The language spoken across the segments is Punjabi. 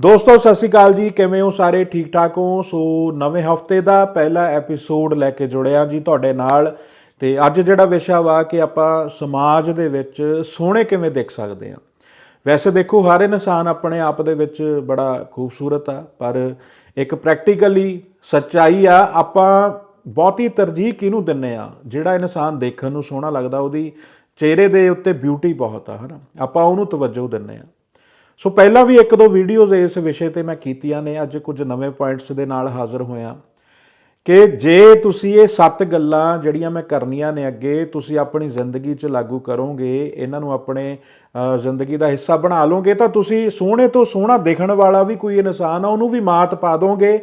ਦੋਸਤੋ, ਸਤਿ ਸ਼੍ਰੀ ਅਕਾਲ ਜੀ। ਕਿਵੇਂ ਹੋ ਸਾਰੇ? ਠੀਕ ਠਾਕ ਹੋ? ਸੋ ਨਵੇਂ ਹਫ਼ਤੇ ਦਾ ਪਹਿਲਾ ਐਪੀਸੋਡ ਲੈ ਕੇ ਜੁੜਿਆ ਜੀ ਤੁਹਾਡੇ ਨਾਲ। ਤੇ ਅੱਜ ਜਿਹੜਾ ਵਿਸ਼ਾ ਵਾ ਕਿ ਆਪਾਂ ਸਮਾਜ ਦੇ ਵਿੱਚ ਸੋਹਣੇ ਕਿਵੇਂ ਦਿਖ ਸਕਦੇ ਹਾਂ। ਵੈਸੇ ਦੇਖੋ, ਹਰ ਇਨਸਾਨ ਆਪਣੇ ਆਪ ਦੇ ਵਿੱਚ ਬੜਾ ਖੂਬਸੂਰਤ ਆ, ਪਰ ਇੱਕ ਪ੍ਰੈਕਟੀਕਲੀ ਸੱਚਾਈ ਆ, ਆਪਾਂ ਬਹੁਤੀ ਤਰਜੀਹ ਕਿਹਨੂੰ ਦਿੰਨੇ ਆ? ਜਿਹੜਾ ਇਨਸਾਨ ਦੇਖਣ ਨੂੰ ਸੋਹਣਾ ਲੱਗਦਾ, ਉਹਦੀ ਚਿਹਰੇ ਦੇ ਉੱਤੇ ਬਿਊਟੀ ਬਹੁਤ ਆ, ਹਨਾ? ਆਪਾਂ ਉਹਨੂੰ ਤਵੱਜੋ ਦਿੰਨੇ ਆ। ਸੋ ਪਹਿਲਾਂ ਵੀ ਇੱਕ ਦੋ ਵੀਡੀਓਜ਼ ਇਸ ਵਿਸ਼ੇ ਤੇ ਮੈਂ ਕੀਤੀਆਂ ਨੇ, ਅੱਜ ਕੁਝ ਨਵੇਂ ਪੁਆਇੰਟਸ ਦੇ ਨਾਲ ਹਾਜ਼ਰ ਹੋਇਆ। ਕਿ ਜੇ ਤੁਸੀਂ ਇਹ ਸੱਤ ਗੱਲਾਂ ਜਿਹੜੀਆਂ ਮੈਂ ਕਰਨੀਆਂ ਨੇ ਅੱਗੇ, ਤੁਸੀਂ ਆਪਣੀ ਜ਼ਿੰਦਗੀ 'ਚ ਲਾਗੂ ਕਰੋਗੇ, ਇਹਨਾਂ ਨੂੰ ਆਪਣੇ ਜ਼ਿੰਦਗੀ ਦਾ ਹਿੱਸਾ ਬਣਾ ਲਓਗੇ, ਤਾਂ ਤੁਸੀਂ ਸੋਹਣੇ ਤੋਂ ਸੋਹਣਾ ਦੇਖਣ ਵਾਲਾ ਵੀ ਕੋਈ ਇਨਸਾਨ ਆ, ਉਹਨੂੰ ਵੀ ਮਾਤ ਪਾ ਦੋਗੇ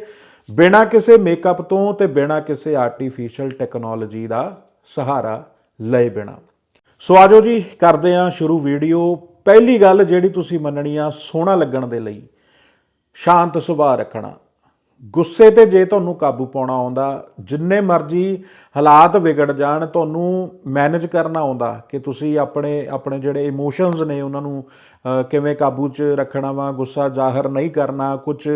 ਬਿਨਾਂ ਕਿਸੇ ਮੇਕਅਪ ਤੋਂ ਤੇ ਬਿਨਾਂ ਕਿਸੇ ਆਰਟੀਫੀਸ਼ੀਅਲ ਟੈਕਨੋਲੋਜੀ ਦਾ ਸਹਾਰਾ ਲਏ ਬਿਨਾਂ। ਸੋ ਆਜੋ ਜੀ, ਕਰਦੇ ਹਾਂ ਸ਼ੁਰੂ ਵੀਡੀਓ ਪਹਿਲੀ ਗੱਲ ਜਿਹੜੀ ਤੁਸੀਂ ਮੰਨਣੀ ਆ, ਸੋਹਣਾ ਲੱਗਣ ਦੇ ਲਈ, ਸ਼ਾਂਤ ਸੁਭਾਅ ਰੱਖਣਾ। ਗੁੱਸੇ ਤੇ ਜੇ ਤੁਹਾਨੂੰ ਕਾਬੂ ਪਾਉਣਾ ਆਉਂਦਾ, ਜਿੰਨੇ ਮਰਜ਼ੀ ਹਾਲਾਤ ਵਿਗੜ ਜਾਣ, ਤੁਹਾਨੂੰ ਮੈਨੇਜ ਕਰਨਾ ਆਉਂਦਾ ਕਿ ਤੁਸੀਂ ਆਪਣੇ ਆਪਣੇ ਜਿਹੜੇ ਇਮੋਸ਼ਨਸ ਨੇ, ਉਹਨਾਂ ਨੂੰ ਕਿਵੇਂ ਕਾਬੂ 'ਚ ਰੱਖਣਾ ਵਾ, ਗੁੱਸਾ ਜ਼ਾਹਰ ਨਹੀਂ ਕਰਨਾ ਕੁਝ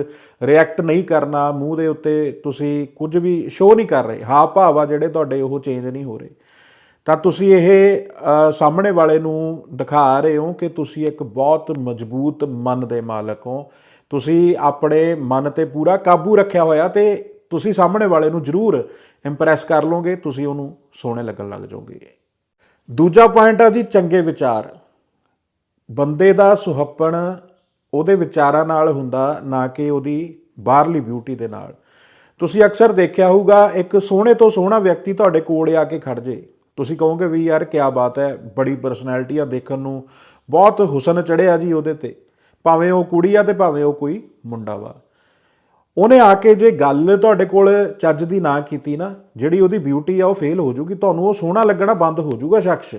ਰਿਐਕਟ ਨਹੀਂ ਕਰਨਾ, ਮੂੰਹ ਦੇ ਉੱਤੇ ਤੁਸੀਂ ਕੁਝ ਵੀ ਸ਼ੋਅ ਨਹੀਂ ਕਰ ਰਹੇ। ਹਾਵ ਭਾਵ ਆ ਜਿਹੜੇ ਤੁਹਾਡੇ ਉਹ ਚੇਂਜ ਨਹੀਂ ਹੋ ਰਹੇ। ਤਾਂ ਤੁਸੀਂ ਇਹ ਸਾਹਮਣੇ ਵਾਲੇ ਨੂੰ ਦਿਖਾ ਰਹੇ ਹੋ ਕਿ ਤੁਸੀਂ ਇੱਕ ਬਹੁਤ ਮਜ਼ਬੂਤ ਮਨ ਦੇ ਮਾਲਕ ਹੋ। ਤੁਸੀਂ ਆਪਣੇ ਮਨ ਤੇ ਪੂਰਾ ਕਾਬੂ ਰੱਖਿਆ ਹੋਇਆ ਤੇ ਤੁਸੀਂ ਸਾਹਮਣੇ ਵਾਲੇ ਨੂੰ ਜ਼ਰੂਰ ਇੰਪ੍ਰੈਸ ਕਰ ਲਓਗੇ, ਤੁਸੀਂ ਉਹਨੂੰ ਸੋਹਣੇ ਲੱਗਣ ਲੱਗ ਜਾਓਗੇ। ਦੂਜਾ ਪੁਆਇੰਟ ਆ ਜੀ ਚੰਗੇ ਵਿਚਾਰ। ਬੰਦੇ ਦਾ ਸੁਹੱਪਣ ਉਹਦੇ ਵਿਚਾਰਾਂ ਨਾਲ ਹੁੰਦਾ, ਨਾ ਕਿ ਉਹਦੀ ਬਾਹਰਲੀ ਬਿਊਟੀ ਦੇ ਨਾਲ। ਤੁਸੀਂ ਅਕਸਰ ਦੇਖਿਆ ਹੋਊਗਾ, ਇੱਕ ਸੋਹਣੇ ਤੋਂ ਸੋਹਣਾ ਵਿਅਕਤੀ ਤੁਹਾਡੇ ਕੋਲ ਆ ਕੇ ਖੜ ਜੇ। ਤੁਸੀਂ ਕਹੋਗੇ ਵੀ ਯਾਰ ਕੀ ਬਾਤ ਹੈ, ਬੜੀ ਪਰਸਨੈਲਿਟੀ ਆ ਦੇਖਣ ਨੂੰ। ਬਹੁਤ ਹੁਸਨ ਚੜਿਆ ਜੀ ਉਹਦੇ ਤੇ। ਭਾਵੇਂ ਉਹ ਕੁੜੀ ਆ ਤੇ ਭਾਵੇਂ ਉਹ ਕੋਈ ਮੁੰਡਾ ਵਾ। ਉਹਨੇ ਆ ਕੇ ਜੇ ਗੱਲ ਤੁਹਾਡੇ ਕੋਲ ਚੱਜ ਦੀ ਨਾ ਕੀਤੀ ਨਾ, ਜਿਹੜੀ ਉਹਦੀ ਬਿਊਟੀ ਆ, ਉਹ ਫੇਲ ਹੋ ਜੂਗੀ। ਤੁਹਾਨੂੰ ਉਹ ਸੋਹਣਾ ਲੱਗਣਾ ਬੰਦ ਹੋ ਜੂਗਾ ਸ਼ਖਸ।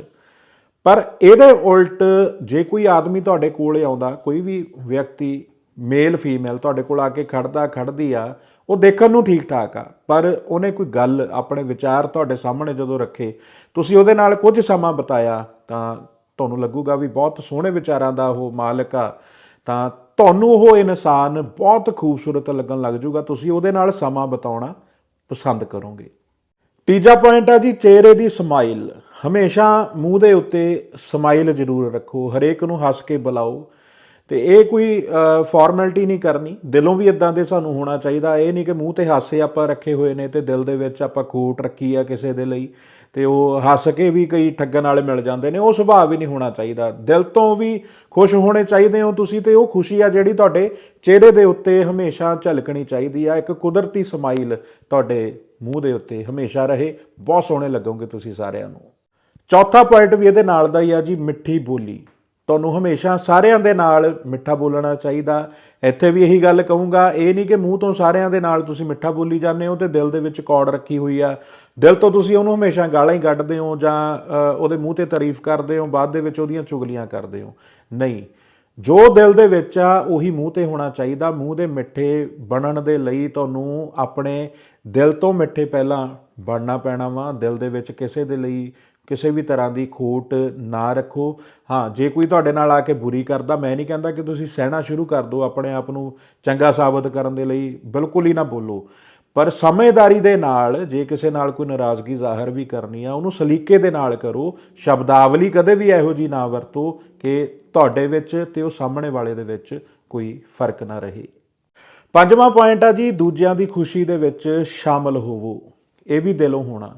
ਪਰ ਇਹਦੇ ਉਲਟ ਜੇ ਕੋਈ ਆਦਮੀ ਤੁਹਾਡੇ ਕੋਲ ਆਉਂਦਾ, ਕੋਈ ਵੀ ਵਿਅਕਤੀ ਮੇਲ ਫੀਮੇਲ ਤੁਹਾਡੇ ਕੋਲ ਆ ਕੇ ਖੜਦਾ, ਖੜਦੀ ਆ ਉਹ ਦੇਖਣ ਨੂੰ ਠੀਕ ਠਾਕ ਆ, ਪਰ ਉਹਨੇ ਕੋਈ ਗੱਲ ਆਪਣੇ ਵਿਚਾਰ ਤੁਹਾਡੇ ਸਾਹਮਣੇ ਜਦੋਂ ਰੱਖੇ, ਤੁਸੀਂ ਉਹਦੇ ਨਾਲ ਕੁਝ ਸਮਾਂ ਬਿਤਾਇਆ, ਤਾਂ ਤੁਹਾਨੂੰ ਲੱਗੂਗਾ ਵੀ ਬਹੁਤ ਸੋਹਣੇ ਵਿਚਾਰਾਂ ਦਾ ਉਹ ਮਾਲਕ ਆ, ਤਾਂ ਤੁਹਾਨੂੰ ਉਹ ਇਨਸਾਨ ਬਹੁਤ ਖੂਬਸੂਰਤ ਲੱਗਣ ਲੱਗ ਜਾਊਗਾ ਤੁਸੀਂ ਉਹਦੇ ਨਾਲ ਸਮਾਂ ਬਿਤਾਉਣਾ ਪਸੰਦ ਕਰੋਗੇ। ਤੀਜਾ ਪੁਆਇੰਟ ਆ ਜੀ, ਚਿਹਰੇ ਦੀ ਸਮਾਈਲ ਹਮੇਸ਼ਾ ਮੂੰਹ ਦੇ ਉੱਤੇ ਸਮਾਈਲ ਜ਼ਰੂਰ ਰੱਖੋ, ਹਰੇਕ ਨੂੰ ਹੱਸ ਕੇ ਬੁਲਾਓ ਤੇ ਇਹ ਕੋਈ ਫਾਰਮੈਲਿਟੀ ਨਹੀਂ ਕਰਨੀ। ਦਿਲੋਂ ਵੀ ਇਦਾਂ ਦੇ ਸਾਨੂੰ ਹੋਣਾ ਚਾਹੀਦਾ। ਇਹ ਨਹੀਂ ਕਿ ਮੂੰਹ ਤੇ ਹਾਸੇ ਆਪਾਂ ਰੱਖੇ ਹੋਏ ਨੇ ਤੇ ਦਿਲ ਦੇ ਵਿੱਚ ਆਪਾਂ ਖੋਟ ਰੱਖੀ ਆ ਕਿਸੇ ਦੇ ਲਈ ਤੇ ਉਹ ਹੱਸ ਕੇ ਵੀ ਕਈ ਠੱਗਣ ਵਾਲੇ ਮਿਲ ਜਾਂਦੇ ਨੇ। ਉਹ ਸੁਭਾਅ ਵੀ ਨਹੀਂ ਹੋਣਾ ਚਾਹੀਦਾ। ਦਿਲ ਤੋਂ ਵੀ ਖੁਸ਼ ਹੋਣੇ ਚਾਹੀਦੇ ਹੋ ਤੁਸੀਂ ਤੇ ਉਹ ਖੁਸ਼ੀ ਆ ਜਿਹੜੀ ਤੁਹਾਡੇ ਚਿਹਰੇ ਦੇ ਉੱਤੇ ਹਮੇਸ਼ਾ ਝਲਕਣੀ ਚਾਹੀਦੀ ਆ। ਇੱਕ ਕੁਦਰਤੀ ਸਮਾਈਲ ਤੁਹਾਡੇ ਮੂੰਹ ਦੇ ਉੱਤੇ ਹਮੇਸ਼ਾ ਰਹੇ। ਬਹੁਤ ਸੋਹਣੇ ਲੱਗੋਗੇ ਤੁਸੀਂ ਸਾਰਿਆਂ ਨੂੰ। ਚੌਥਾ ਪੁਆਇੰਟ ਵੀ ਇਹਦੇ ਨਾਲ ਦਾ ਹੀ ਆ ਜੀ, ਮਿੱਠੀ ਬੋਲੀ। ਤੁਹਾਨੂੰ ਹਮੇਸ਼ਾ ਸਾਰਿਆਂ ਦੇ ਨਾਲ ਮਿੱਠਾ ਬੋਲਣਾ ਚਾਹੀਦਾ। ਇੱਥੇ ਵੀ ਇਹੀ ਗੱਲ ਕਹੂੰਗਾ, ਇਹ ਨਹੀਂ ਕਿ ਮੂੰਹ ਤੋਂ ਸਾਰਿਆਂ ਦੇ ਨਾਲ ਤੁਸੀਂ ਮਿੱਠਾ ਬੋਲੀ ਜਾਂਦੇ ਹੋ ਤੇ ਦਿਲ ਦੇ ਵਿੱਚ ਕੌੜ ਰੱਖੀ ਹੋਈ ਆ। ਦਿਲ ਤੋਂ ਤੁਸੀਂ ਉਹਨੂੰ ਹਮੇਸ਼ਾ ਗਾਲਾਂ ਹੀ ਕੱਢਦੇ ਹੋ ਜਾਂ ਉਹਦੇ ਮੂੰਹ ਤੇ ਤਾਰੀਫ ਕਰਦੇ ਹੋ, ਬਾਅਦ ਦੇ ਵਿੱਚ ਉਹਦੀਆਂ ਚੁਗਲੀਆਂ ਕਰਦੇ ਹੋ। ਨਹੀਂ, ਜੋ ਦਿਲ ਦੇ ਵਿੱਚ ਆ, ਉਹੀ ਮੂੰਹ ਤੇ ਹੋਣਾ ਚਾਹੀਦਾ। ਮੂੰਹ ਦੇ ਮਿੱਠੇ ਬਣਨ ਦੇ ਲਈ ਤੁਹਾਨੂੰ ਆਪਣੇ ਦਿਲ ਤੋਂ ਮਿੱਠੇ ਪਹਿਲਾਂ ਬਣਨਾ ਪੈਣਾ ਵਾ। ਦਿਲ ਦੇ ਵਿੱਚ ਕਿਸੇ ਦੇ ਲਈ ਕਿਸੇ ਵੀ ਤਰ੍ਹਾਂ ਦੀ ਖੋਟ ਨਾ ਰੱਖੋ। ਹਾਂ, ਜੇ ਕੋਈ ਤੁਹਾਡੇ ਨਾਲ ਆ ਕੇ ਬੁਰੀ ਕਰਦਾ, ਮੈਂ ਨਹੀਂ ਕਹਿੰਦਾ ਕਿ ਤੁਸੀਂ ਸਹਿਣਾ ਸ਼ੁਰੂ ਕਰ ਦਿਓ, ਆਪਣੇ ਆਪ ਨੂੰ ਚੰਗਾ ਸਾਬਤ ਕਰਨ ਦੇ ਲਈ ਬਿਲਕੁਲ ਹੀ ਨਾ ਬੋਲੋ। ਪਰ ਸਮਝਦਾਰੀ ਦੇ ਨਾਲ, ਜੇ ਕਿਸੇ ਨਾਲ ਕੋਈ ਨਾਰਾਜ਼ਗੀ ਜ਼ਾਹਰ ਵੀ ਕਰਨੀ ਆ, ਉਹਨੂੰ ਸਲੀਕੇ ਦੇ ਨਾਲ ਕਰੋ। ਸ਼ਬਦਾਵਲੀ ਕਦੇ ਵੀ ਇਹੋ ਜੀ ਨਾ ਵਰਤੋ ਕਿ ਤੁਹਾਡੇ ਵਿੱਚ ਤੇ ਉਹ ਸਾਹਮਣੇ ਵਾਲੇ ਦੇ ਵਿੱਚ ਕੋਈ ਫ਼ਰਕ ਨਾ ਰਹੇ। ਪੰਜਵਾਂ ਪੁਆਇੰਟ ਆ ਜੀ, ਦੂਜਿਆਂ ਦੀ ਖੁਸ਼ੀ ਦੇ ਵਿੱਚ ਸ਼ਾਮਲ ਹੋਵੋ। ਇਹ ਵੀ ਦਿਲੋਂ ਹੋਣਾ।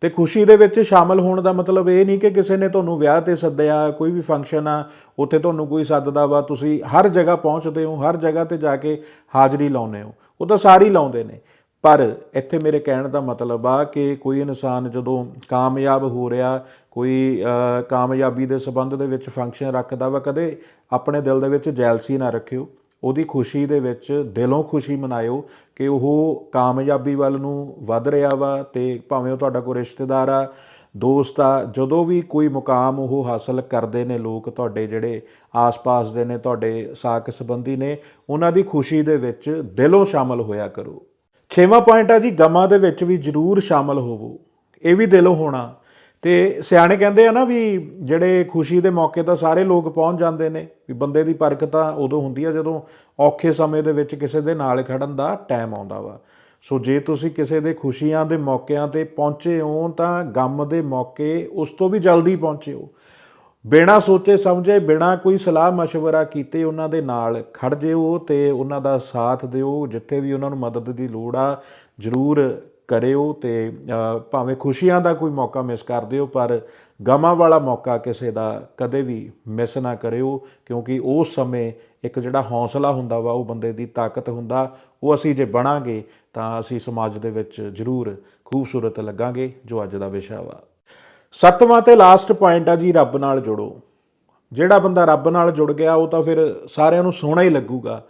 ਤੇ ਖੁਸ਼ੀ ਦੇ ਵਿੱਚ ਸ਼ਾਮਲ ਹੋਣ ਦਾ ਮਤਲਬ ਇਹ ਨਹੀਂ ਕਿ ਕਿਸੇ ਨੇ ਤੁਹਾਨੂੰ ਵਿਆਹ ਤੇ ਸੱਦਿਆ, ਕੋਈ ਵੀ ਫੰਕਸ਼ਨ ਆ, ਉੱਥੇ ਤੁਹਾਨੂੰ ਕੋਈ ਸੱਦਦਾ ਵਾ, ਤੁਸੀਂ ਹਰ ਜਗ੍ਹਾ ਪਹੁੰਚਦੇ ਹੋ, ਹਰ ਜਗ੍ਹਾ ਤੇ ਜਾ ਕੇ ਹਾਜ਼ਰੀ ਲਾਉਂਦੇ ਹੋ। ਉਹ ਤਾਂ ਸਾਰੇ ਹੀ ਲਾਉਂਦੇ ਨੇ। ਪਰ ਇੱਥੇ ਮੇਰੇ ਕਹਿਣ ਦਾ ਮਤਲਬ ਆ ਕਿ ਕੋਈ ਇਨਸਾਨ ਜਦੋਂ ਕਾਮਯਾਬ ਹੋ ਰਿਹਾ, ਕੋਈ ਕਾਮਯਾਬੀ ਦੇ ਸਬੰਧ ਦੇ ਵਿੱਚ ਫੰਕਸ਼ਨ ਰੱਖਦਾ ਵਾ, ਕਦੇ ਆਪਣੇ ਦਿਲ ਦੇ ਵਿੱਚ ਜੈਲਸੀ ਨਾ ਰੱਖਿਓ। ਉਹਦੀ ਖੁਸ਼ੀ ਦੇ ਵਿੱਚ ਦਿਲੋਂ ਖੁਸ਼ੀ ਮਨਾਇਓ ਕਿ ਉਹ ਕਾਮਯਾਬੀ ਵੱਲ ਨੂੰ ਵੱਧ ਰਿਹਾ ਵਾ ਤੇ ਭਾਵੇਂ ਉਹ ਤੁਹਾਡਾ ਕੋਈ ਰਿਸ਼ਤੇਦਾਰ ਆ, ਦੋਸਤ ਆ, ਜਦੋਂ ਵੀ ਕੋਈ ਮੁਕਾਮ ਉਹ ਹਾਸਲ ਕਰਦੇ ਨੇ ਲੋਕ ਤੁਹਾਡੇ ਜਿਹੜੇ ਆਸ-ਪਾਸ ਦੇ ਨੇ, ਤੁਹਾਡੇ ਸਾਕ ਸੰਬੰਧੀ ਨੇ, ਉਹਨਾਂ ਦੀ ਖੁਸ਼ੀ ਦੇ ਵਿੱਚ ਦਿਲੋਂ ਸ਼ਾਮਲ ਹੋਇਆ ਕਰੋ। ਛੇਵਾਂ ਪੁਆਇੰਟ ਆ ਜੀ, ਗਮਾਂ ਦੇ ਵਿੱਚ ਵੀ ਜ਼ਰੂਰ ਸ਼ਾਮਲ ਹੋਵੋ। ਇਹ ਵੀ ਦਿਲੋਂ ਹੋਣਾ। ਤੇ ਸਿਆਣੇ ਕਹਿੰਦੇ ਆ ਨਾ ਵੀ ਜਿਹੜੇ ਖੁਸ਼ੀ ਦੇ ਮੌਕੇ ਤਾਂ ਸਾਰੇ ਲੋਕ ਪਹੁੰਚ ਜਾਂਦੇ ਨੇ, ਵੀ ਬੰਦੇ ਦੀ ਪਰਖ ਤਾਂ ਉਦੋਂ ਹੁੰਦੀ ਆ ਜਦੋਂ ਔਖੇ ਸਮੇਂ ਦੇ ਵਿੱਚ ਕਿਸੇ ਦੇ ਨਾਲ ਖੜਨ ਦਾ ਟਾਈਮ ਆਉਂਦਾ ਵਾ। ਸੋ ਜੇ ਤੁਸੀਂ ਕਿਸੇ ਦੇ ਖੁਸ਼ੀਆਂ ਦੇ ਮੌਕਿਆਂ ਤੇ ਪਹੁੰਚੇ ਹੋ ਤਾਂ ਗਮ ਦੇ ਮੌਕੇ ਉਸ ਤੋਂ ਵੀ ਜਲਦੀ ਪਹੁੰਚੇ ਹੋ। ਬਿਨਾ ਸੋਚੇ ਸਮਝੇ, ਬਿਨਾਂ ਕੋਈ ਸਲਾਹ مشਵਰਾ ਕੀਤੇ ਉਹਨਾਂ ਦੇ ਨਾਲ ਖੜ ਜਿਓ ਤੇ ਉਹਨਾਂ ਦਾ ਸਾਥ ਦਿਓ, ਜਿੱਥੇ ਵੀ ਉਹਨਾਂ ਨੂੰ ਮਦਦ ਦੀ ਲੋੜ ਆ, ਜ਼ਰੂਰ ਕਰਿਓ ਤੇ ਭਾਵੇਂ ਖੁਸ਼ੀਆਂ ਦਾ ਕੋਈ ਮੌਕਾ ਮਿਸ ਕਰ ਦਿਓ, ਪਰ ਗਮਾਂ ਵਾਲਾ ਮੌਕਾ ਕਿਸੇ ਦਾ ਕਦੇ ਵੀ ਮਿਸ ਨਾ ਕਰਿਓ, ਕਿਉਂਕਿ ਉਸ ਸਮੇਂ ਇੱਕ ਜਿਹੜਾ ਹੌਸਲਾ ਹੁੰਦਾ ਵਾ, ਉਹ ਬੰਦੇ ਦੀ ਤਾਕਤ ਹੁੰਦਾ। ਉਹ ਅਸੀਂ ਜੇ ਬਣਾਂਗੇ, ਤਾਂ ਅਸੀਂ ਸਮਾਜ ਦੇ ਵਿੱਚ ਜ਼ਰੂਰ ਖੂਬਸੂਰਤ ਲੱਗਾਂਗੇ, ਜੋ ਅੱਜ ਦਾ ਵਿਸ਼ਾ ਵਾ। ਸੱਤਵਾਂ ਤੇ ਲਾਸਟ ਪੁਆਇੰਟ ਆ ਜੀ, ਰੱਬ ਨਾਲ ਜੁੜੋ। ਜਿਹੜਾ ਬੰਦਾ ਰੱਬ ਨਾਲ ਜੁੜ ਗਿਆ, ਉਹ ਤਾਂ ਫਿਰ ਸਾਰਿਆਂ ਨੂੰ ਸੋਹਣਾ ਹੀ ਲੱਗੂਗਾ।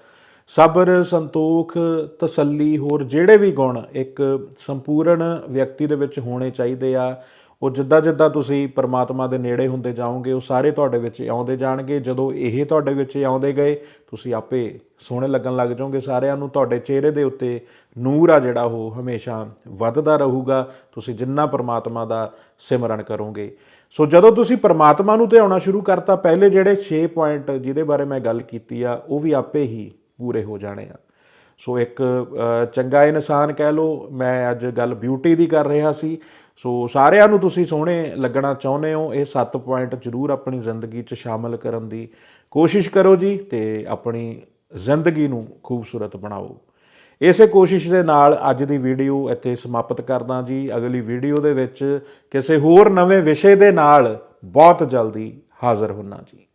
ਸਬਰ, ਸੰਤੋਖ, ਤਸੱਲੀ ਹੋਰ ਜਿਹੜੇ ਵੀ ਗੁਣ ਇੱਕ ਸੰਪੂਰਨ ਵਿਅਕਤੀ ਦੇ ਵਿੱਚ ਹੋਣੇ ਚਾਹੀਦੇ ਆ। ਉਹ ਜਿੱਦਾਂ ਜਿੱਦਾਂ ਤੁਸੀਂ ਪਰਮਾਤਮਾ ਦੇ ਨੇੜੇ ਹੁੰਦੇ ਜਾਓਗੇ, ਉਹ ਸਾਰੇ ਤੁਹਾਡੇ ਵਿੱਚ ਆਉਂਦੇ ਜਾਣਗੇ। ਜਦੋਂ ਇਹ ਤੁਹਾਡੇ ਵਿੱਚ ਆਉਂਦੇ ਗਏ, ਤੁਸੀਂ ਆਪੇ ਸੋਹਣੇ ਲੱਗਣ ਲੱਗ ਜਾਓਗੇ। ਸਾਰਿਆਂ ਨੂੰ ਤੁਹਾਡੇ ਚਿਹਰੇ ਦੇ ਉੱਤੇ ਨੂਰ ਆ ਜਿਹੜਾ ਉਹ ਹਮੇਸ਼ਾ ਵੱਧਦਾ ਰਹੂਗਾ। ਤੁਸੀਂ ਜਿੰਨਾ ਪਰਮਾਤਮਾ ਦਾ ਸਿਮਰਨ ਕਰੋਗੇ। ਸੋ ਜਦੋਂ ਤੁਸੀਂ ਪਰਮਾਤਮਾ ਨੂੰ ਧਿਆਉਣਾ ਸ਼ੁਰੂ ਕਰਤਾ, ਪਹਿਲੇ ਜਿਹੜੇ 6 ਪੁਆਇੰਟ ਜਿਹਦੇ ਬਾਰੇ ਮੈਂ ਗੱਲ ਕੀਤੀ ਆ, ਉਹ ਵੀ ਆਪੇ ਹੀ ਪੂਰੇ ਹੋ ਜਾਣੇ ਆ। ਸੋ ਇੱਕ ਚੰਗਾ ਇਨਸਾਨ ਕਹਿ ਲਓ, ਮੈਂ ਅੱਜ ਗੱਲ ਬਿਊਟੀ ਦੀ ਕਰ ਰਿਹਾ ਸੀ। ਸੋ ਸਾਰਿਆਂ ਨੂੰ ਤੁਸੀਂ ਸੋਹਣੇ ਲੱਗਣਾ ਚਾਹੁੰਦੇ ਹੋ, ਇਹ 7 ਪੁਆਇੰਟ ਜ਼ਰੂਰ ਆਪਣੀ ਜ਼ਿੰਦਗੀ 'ਚ ਸ਼ਾਮਲ ਕਰਨ ਦੀ ਕੋਸ਼ਿਸ਼ ਕਰੋ ਜੀ ਤੇ ਆਪਣੀ ਜ਼ਿੰਦਗੀ ਨੂੰ ਖੂਬਸੂਰਤ ਬਣਾਓ। ਇਸੇ ਕੋਸ਼ਿਸ਼ ਦੇ ਨਾਲ ਅੱਜ ਦੀ ਵੀਡੀਓ ਇੱਥੇ ਸਮਾਪਤ ਕਰਦਾ ਜੀ। ਅਗਲੀ ਵੀਡੀਓ ਦੇ ਵਿੱਚ ਕਿਸੇ ਹੋਰ ਨਵੇਂ ਵਿਸ਼ੇ ਦੇ ਨਾਲ ਬਹੁਤ ਜਲਦੀ ਹਾਜ਼ਰ ਹੋਣਾ ਜੀ।